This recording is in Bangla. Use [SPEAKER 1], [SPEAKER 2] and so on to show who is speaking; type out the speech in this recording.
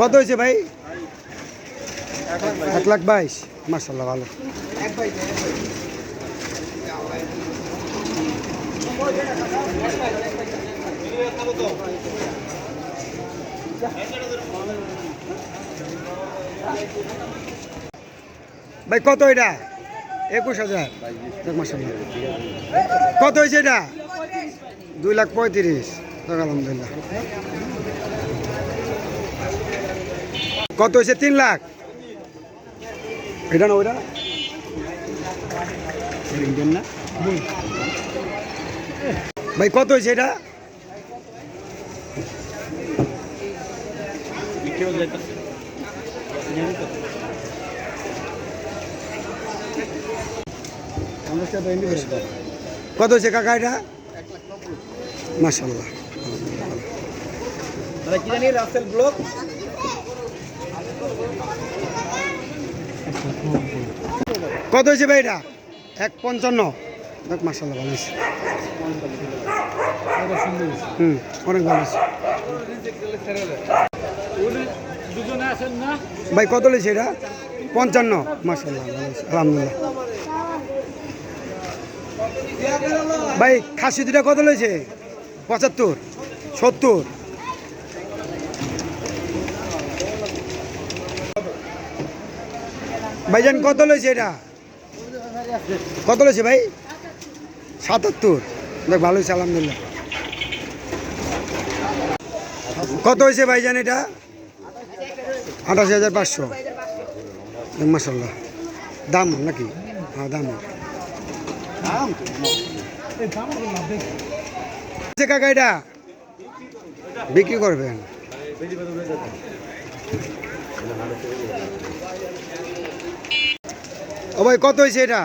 [SPEAKER 1] কত হয়েছে ভাই? এক লাখ বাইশ। মার্শাল্লাহ ভালো। ভাই কত এটা? একুশ হাজার। কত হয়েছে এটা? দুই লাখ পঁয়ত্রিশ। আলহামদুলিল্লাহ। কত হয়েছে? তিন লাখ? এটা না ওইটা না? ভাই কত হয়েছে এটা? কত হয়েছে কাকা এটা? মাসাল্লাহ
[SPEAKER 2] রাসেল ব্লক?
[SPEAKER 1] কত হয়েছে ভাই এটা? এক পঞ্চান্ন। দেখ মাসাল্লাহ ভালো হয়েছে। হুম অনেক ভালো হয়েছে। ভাই কত লেছে এটা? পঞ্চান্ন। মাসাল্লাহ ভালো হয়েছে। আলহামদুলিল্লাহ। ভাই খাসি দুটা কত লেছে পঁচাত্তর, সত্তর। ভাইজান, কত লইছে এটা? কত লইছে ভাই? সাতাত্তর। দেখ, ভালো হয়েছে আলহামদুলিল্লাহ। কত হয়েছে ভাইজান এটা? আঠাশি হাজার পাঁচশো। মাসাল্লাহ দাম নাকি? হ্যাঁ দাম। আছে কাকা এটা? বিক্রি করবেন। ও ভাই কত হয়েছে এটা?